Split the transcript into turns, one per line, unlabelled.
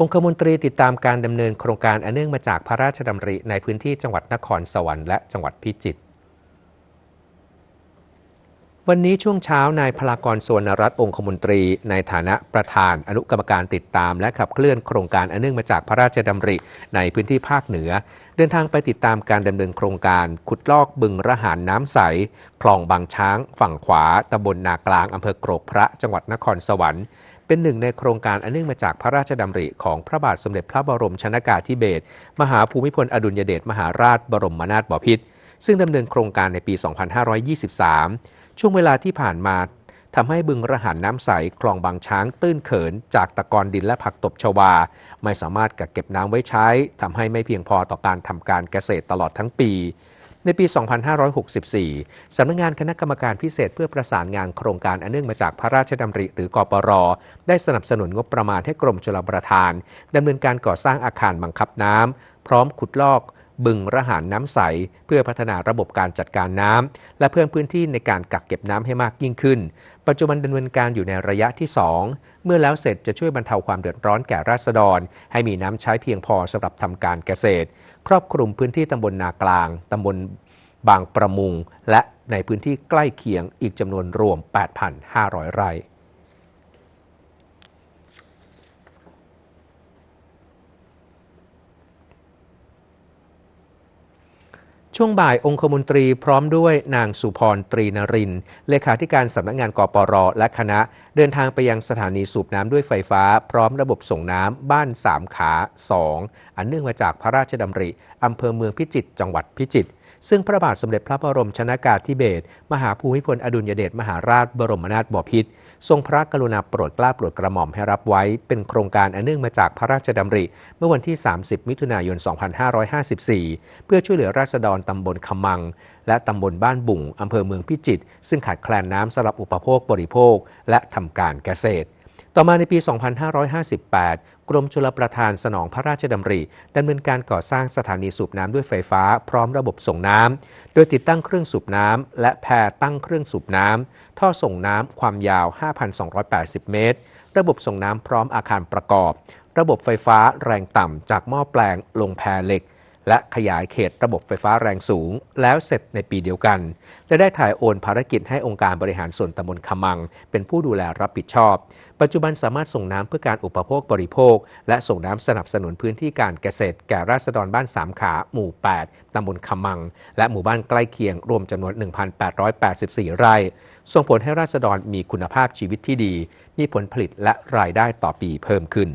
องคมนตรีติดตามการดำเนินโครงการอันเนื่องมาจากพระราชดำริในพื้นที่จังหวัดนครสวรรค์และจังหวัดพิจิตรวันนี้ช่วงเช้านายพลากรสวนรัตน์องคมนตรี ในฐานะประธานอนุกรรมการติดตาม และขับเคลื่อนโครงการอันเนื่องมาจากพระราชดำริในพื้นที่ภาคเหนือ เดินทางไปติดตามการดำเนินโครงการขุดลอกบึงระหารน้ำใส คลองบางช้าง ฝั่งขวาตำบลนากลางอำเภอโกรกพระจังหวัดนครสวรรค์ เป็นหนึ่งในโครงการอันเนื่องมาจากพระราชดำริของพระบาทสมเด็จพระบรมชนากาธิเบศรมหาภูมิพลอดุลยเดชมหาราชบรมนาถบพิตรซึ่งดำเนินโครงการในปี 2523 ช่วงเวลาที่ผ่านมาทำให้บึงระหันน้ำใสคลองบางช้างตื้นเขิน จากตะกอนดินและผักตบชวา ไม่สามารถกักเก็บน้ำไว้ใช้ทำให้ไม่เพียงพอต่อการทำการเกษตรตลอดทั้งปี ในปี 2564 สำนักงงานคณะกรรมการพิเศษเพื่อประสานงานโครงการอันเนื่องมาจากพระราชดำริ หรือกปร ได้สนับสนุนงบประมาณให้กรมชลประทานดำเนินการก่อสร้างอาคารบังคับน้ำพร้อมขุดลอก บึงระหารน้ำใส เพื่อพัฒนาระบบการจัดการน้ำและเพิ่มพื้นที่ในการกักเก็บน้ำให้มากยิ่งขึ้น ปัจจุบันดำเนินการอยู่ในระยะที่ 2 เมื่อแล้วเสร็จจะช่วยบรรเทาความเดือดร้อนแก่ราษฎร ให้มีน้ำใช้เพียงพอสำหรับทำการเกษตร ครอบคลุมพื้นที่ตำบลนากลางตำบลบางประมุง และในพื้นที่ใกล้เคียงอีกจำนวนรวม 8,500 ไร่ ช่วงบ่ายองคมนตรีพร้อมด้วยนางสุพรตรีนริน เลขาธิการสำนักงงานกปรและคณะ เดินทางไปยังสถานีสูบน้ำด้วยไฟฟ้า พร้อมระบบส่งน้ำบ้านสามขา 2 อันเนื่องมาจากพระราชดำริอำเภอเมืองพิจิตรจังหวัดพิจิตรซึ่งพระบาทสมเด็จพระบรมชนากาธิเบศรมหาภูมิพลอดุลยเดชมหาราชบรมนาถบพิตรทรงพระกรุณาโปรดเกล้าโปรดกระหม่อมให้รับไว้ เป็นโครงการอันเนื่องมาจากพระราชดำริ เมื่อวันที่ 30 มิถุนายน 2554 เพื่อช่วยเหลือราษฎรตำบลขมัง และตำบลบ้านบุ่งอำเภอเมืองพิจิตรซึ่งขาดแคลนน้ำสำหรับอุปโภคบริโภค และทำการเกษตร ต่อมาในปี 2558 กรมชลประทานสนองพระราชดำริดำเนินการก่อสร้างสถานีสูบน้ำด้วยไฟฟ้า พร้อมระบบส่งน้ำ โดยติดตั้งเครื่องสูบน้ำและแพรตั้งเครื่องสูบน้ำ ท่อส่งน้ำความยาว 5,280 เมตร ระบบส่งน้ำพร้อมอาคารประกอบ ระบบไฟฟ้าแรงต่ำจากหม้อแปลงลงแพรเหล็ก และขยายเขตระบบไฟฟ้าแรงสูง แล้วเสร็จในปีเดียวกัน และได้ถ่ายโอนภารกิจให้องค์การบริหารส่วนตำบลขมัง เป็นผู้ดูแลรับผิดชอบ ปัจจุบันสามารถส่งน้ำเพื่อการอุปโภคบริโภค และส่งน้ำสนับสนุนพื้นที่การเกษตร แก่ราษฎรบ้านสามขาหมู่ 8ตำบลขมัง และหมู่บ้านใกล้เคียงรวมจำนวน 1,884 ไร่ ส่งผลให้ราษฎรมีคุณภาพชีวิตที่ดี มีผลผลิตและรายได้ต่อปีเพิ่มขึ้น